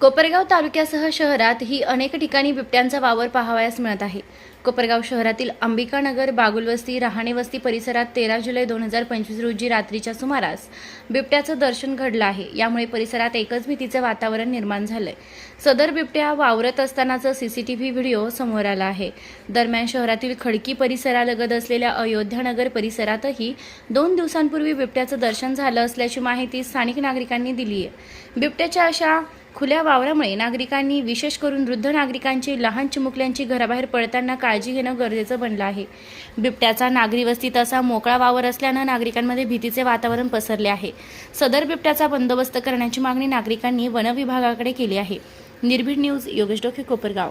कोपरगाव तालुक्यासह शहरातही अनेक ठिकाणी बिबट्यांचा वावर पाहावयास मिळत आहे. कोपरगाव शहरातील अंबिकानगर बागुलवस्ती रहाणे वस्ती परिसरात तेरा जुलै दोन हजार पंचवीस रोजी रात्रीच्या सुमारास बिबट्याचं दर्शन घडलं आहे. यामुळे परिसरात एकच भीतीचं वातावरण निर्माण झालंय. सदर बिबट्या वावरत असतानाचा सीसीटीव्ही व्हिडिओ समोर आला आहे. दरम्यान शहरातील खडकी परिसरालगत असलेल्या अयोध्यानगर परिसरातही दोन दिवसांपूर्वी बिबट्याचं दर्शन झालं असल्याची माहिती स्थानिक नागरिकांनी दिली आहे बिबट्याच्या अशा खुल्या वावरामुळे नागरिकांनी विशेष करून वृद्ध नागरिकांची लहान चिमुकल्यांची घराबाहेर पडताना काळजी घेणं गरजेचं बनलं आहे. बिबट्याचा नागरी वस्तीत असा मोकळा वावर असल्यानं नागरिकांमध्ये भीतीचे वातावरण पसरले आहे. सदर बिबट्याचा बंदोबस्त करण्याची मागणी नागरिकांनी वनविभागाकडे केली आहे. निर्भीड न्यूज योगेश डोके कोपरगाव.